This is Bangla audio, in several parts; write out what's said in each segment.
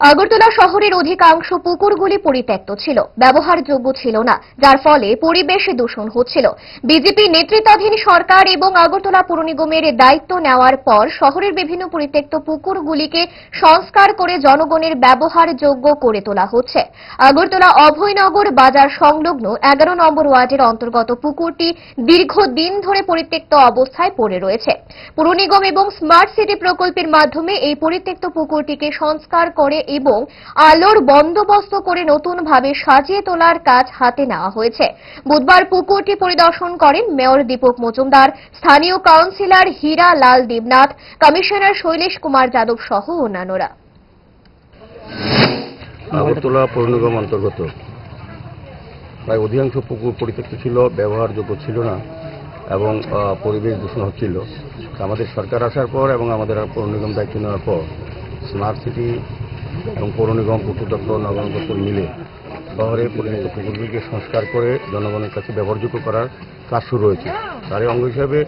আগরতলা শহরের অধিকাংশ পুকুরগুলি পরিত্যক্ত ছিল। ব্যবহারযোগ্য ছিল না, যার ফলে পরিবেশ দূষণ হচ্ছিল। বিজেপি নেতৃত্বাধীন সরকার এবং আগরতলা পুর নিগমের দায়িত্ব নেওয়ার পর শহরের বিভিন্ন পরিত্যক্ত পুকুরগুলিকে সংস্কার করে জনগণের ব্যবহারযোগ্য করে তোলা হচ্ছে। আগরতলা অভয়নগর বাজার সংলগ্ন এগারো নম্বর ওয়ার্ডের অন্তর্গত পুকুরটি দীর্ঘদিন ধরে পরিত্যক্ত অবস্থায় পড়ে রয়েছে। পুর নিগম এবং স্মার্ট সিটি প্রকল্পের মাধ্যমে এই পরিত্যক্ত পুকুরটিকে সংস্কার করে এবং আলোর বন্দোবস্ত করে নতুনভাবে সাজিয়ে তোলার কাজ হাতে নেওয়া হয়েছে। বুধবার পুকুরটি পরিদর্শন করেন মেয়র দীপক মজুমদার, স্থানীয় কাউন্সিলর হীরা লাল দেবনাথ, কমিশনার শৈলেশ কুমার যাদব সহ অন্যান্যরা। প্রায় অধিকাংশ পুকুর পরিত্যক্ত ছিল, ব্যবহারযোগ্য ছিল না এবং পরিবেশ দূষণ হচ্ছিল। আমাদের সরকার আসার পর এবং আমাদের পৌর নিগম দায়িত্ব নেওয়ার পর স্মার্ট সিটি এবং পৌর নিগম পুকুর দপ্তর, নগর দপ্তর মিলে শহরে পরিণত পুকুরগুলিকে সংস্কার করে জনগণের কাছে ব্যবহারযোগ্য করার কাজ শুরু হয়েছে। তারই অঙ্গ হিসাবে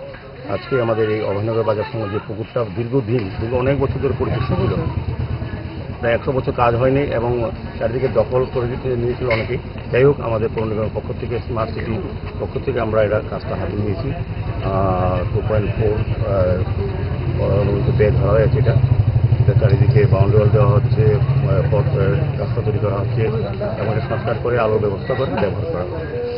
আজকে আমাদের এই অভয়নগর বাজার সঙ্গে যে পুকুরটা দীর্ঘদিন, দীর্ঘ অনেক বছর ধরে পরিচিত ছিল প্রায় একশো বছর কাজ হয়নি এবং চারিদিকে দখল করে দিতে নিয়েছিল অনেকেই। যাই হোক, আমাদের পৌর নিগমের পক্ষ থেকে, স্মার্ট সিটি পক্ষ থেকে আমরা এটা কাজটা হাতে নিয়েছি। টু পয়েন্ট ফোর বেদ ধরা হয়েছে এটা। চারিদিকে বাউন্ডারি দেওয়া তৈরি করা হচ্ছে। এবং সংস্কার করে আলোর ব্যবস্থা করে ব্যবহার করা হচ্ছে।